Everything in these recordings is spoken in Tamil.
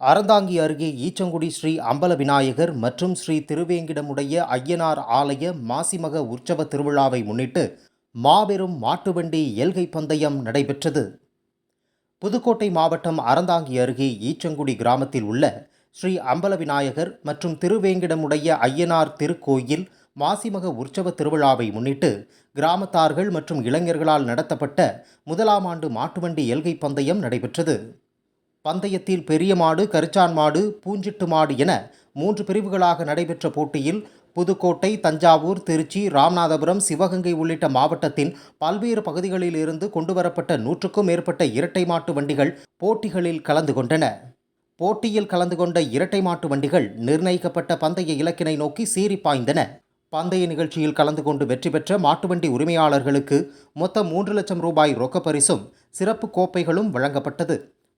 அறந்தாங்கி அருகே ஈச்சங்குடி ஸ்ரீ அம்பல விநாயகர் மற்றும் ஸ்ரீ திருவேங்கிடமுடைய ஐயனார் ஆலய மாசிமக உற்சவ திருவிழாவை முன்னிட்டு மாபெரும் மாட்டுவண்டி எல்கை பந்தயம் நடைபெற்றது. புதுக்கோட்டை மாவட்டம் அறந்தாங்கி அருகே ஈச்சங்குடி கிராமத்தில் உள்ள ஸ்ரீ அம்பல விநாயகர் மற்றும் திருவேங்கிடமுடைய ஐயனார் திருக்கோயில் மாசிமக உற்சவ திருவிழாவை முன்னிட்டு கிராமத்தார்கள் மற்றும் இளைஞர்களால் நடத்தப்பட்ட முதலாம் ஆண்டு மாட்டுவண்டி எல்கை பந்தயம் நடைபெற்றது. பந்தயத்தில் பெரிய மாடு கரிச்சான் மாடு பூஞ்சிட்டு மாடு என மூன்று பிரிவுகளாக நடைபெற்ற போட்டியில் புதுக்கோட்டை தஞ்சாவூர் திருச்சி ராமநாதபுரம் சிவகங்கை உள்ளிட்ட மாவட்டத்தின் பல்வேறு பகுதிகளில் இருந்து கொண்டுவரப்பட்ட நூற்றுக்கும் மேற்பட்ட இரட்டை மாட்டு வண்டிகள் போட்டிகளில் கலந்து கொண்டன. போட்டியில் கலந்து கொண்ட இரட்டை மாட்டு வண்டிகள் நிர்ணயிக்கப்பட்ட பந்தய இலக்கினை நோக்கி சீறி பாய்ந்தன. பந்தய நிகழ்ச்சியில் கலந்து கொண்டு வெற்றி பெற்ற மாட்டுவண்டி உரிமையாளர்களுக்கு மொத்தம் மூன்று லட்சம் ரூபாய் ரொக்கப்பரிசும் சிறப்பு கோப்பைகளும் வழங்கப்பட்டது.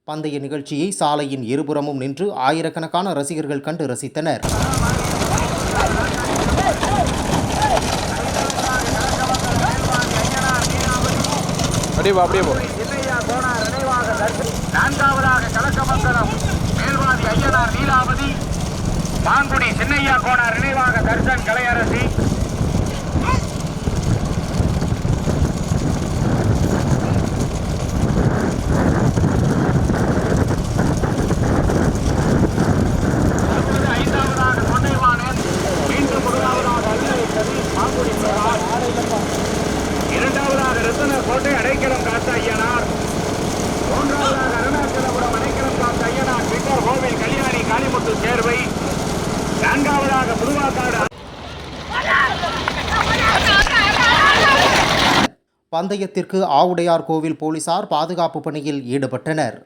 பந்தய நிகழ்ச்சியை சாலையின் இருபுறமும் நின்று ஆயிரக்கணக்கான ரசிகர்கள் கண்டு ரசித்தனர். நான்காவதாக கலக்கமங்கலம் மேல்வாதி ஐயனார் நீலாவதி மாங்குடி சின்னையா கோனார் நினைவாக தர்சன் கலையரசி. இரண்டாவதாக ரத்தன கோட்டை அடைக்கலம் காத்த ஐயனார். மூன்றாவதாக அருணாச்சலபுரம் அடைக்கலம் காத்த ஐயனார் பின்னர் கோவில் கல்யாணி காளிமுத்து சேர்வை. நான்காவதாக புதுவாக்காடு பந்தயத்திற்கு ஆவுடையார் கோவில் போலீசார் பாதுகாப்பு பணியில் ஈடுபட்டனர்.